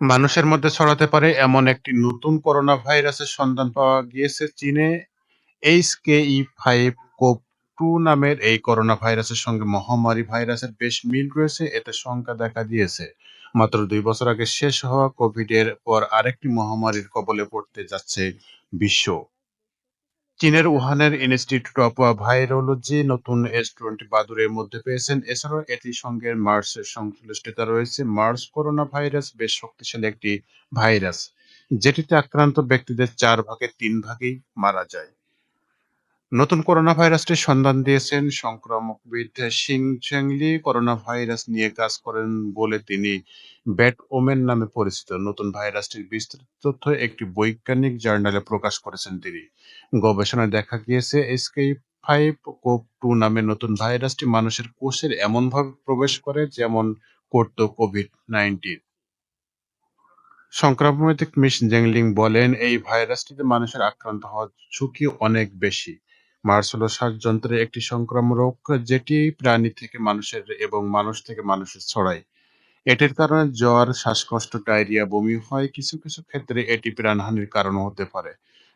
মানুষের মধ্যে ছড়াতে পারে এমন একটি নতুন করোনা ভাইরাসের সন্ধান পাওয়া গিয়েছে চীনে। এইচকেই5কোভ-2 নামের এই করোনা ভাইরাসের সঙ্গে মহামারী ভাইরাসের বেশ মিল রয়েছে, এতে শঙ্কা দেখা দিয়েছে। মাত্র দুই বছর আগে শেষ হওয়া কোভিড-এর পর আরেকটি মহামারীর কবলে পড়তে যাচ্ছে বিশ্ব। চীনের উহানের ইনস্টিটিউট অব ভাইরোলজি নতুন এস-টোয়েন্টি বাদুরের মধ্যে পেয়েছেন। এছাড়াও এটির সঙ্গে মার্স এর সংশ্লিষ্টতা রয়েছে। মার্স করোনা ভাইরাস বেশ শক্তিশালী একটি ভাইরাস, যেটিতে আক্রান্ত ব্যক্তিদের চার ভাগের তিন ভাগেই মারা যায়। নতুন করোনা ভাইরাসটির সন্ধান দিয়েছেন সংক্রামকবিদ সিং ঝেংলি। করোনা ভাইরাস নিয়ে কাজ করেন বলে তিনি ব্যাট ওমেন নামে পরিচিত। নতুন ভাইরাসটির বিস্তৃত তথ্য একটি বৈজ্ঞানিক জার্নালে প্রকাশ করেছেন তিনি। গবেষণায় দেখা গিয়েছে এইচকেই5কোভ-2 নামের নতুন ভাইরাসটি মানুষের কোষের এমনভাবে প্রবেশ করে যেমন করত কোভিড নাইন্টিন সংক্রামক মিস জেংলিং বলেন, এই ভাইরাসটিতে মানুষের আক্রান্ত হওয়ার ঝুঁকি অনেক বেশি। মার্স হল শ্বাসযন্ত্রের একটি সংক্রামক রোগ যেটি প্রাণী থেকে মানুষের এবং মানুষ থেকে মানুষে ছড়ায়। এটির কারণে জ্বর, শ্বাসকষ্ট, ডায়রিয়া, বমি হয়। কিছু কিছু ক্ষেত্রে এটি প্রাণহানির কারণ হতে পারে।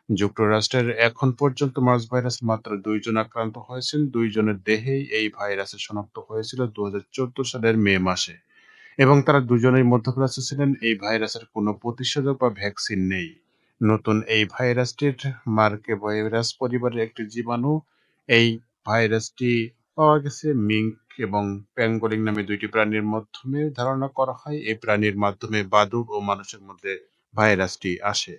যুক্তরাষ্ট্রের এখন পর্যন্ত মার্স ভাইরাস মাত্র দুইজন আক্রান্ত হয়েছেন। দুইজনের দেহেই এই ভাইরাসের শনাক্ত হয়েছিল দু হাজার চোদ্দ সালের মে মাসে এবং তারা দুজনেই মধ্যপ্রাচ্য ছিলেন। এই ভাইরাসের কোনো প্রতিষেধক বা ভ্যাকসিন নেই। নতুন এই ভাইরাসটির মার্কে ভাইরাস পরিবারের একটি জীবাণু। এই ভাইরাসটি পাওয়া গেছে মিঙ্ক এবং প্যাঙ্গোলিং নামে দুইটি প্রাণীর মাধ্যমে ধারণা করা হয় এই প্রাণীর মাধ্যমে বাদুড় ও মানুষের মধ্যে ভাইরাসটি আসে।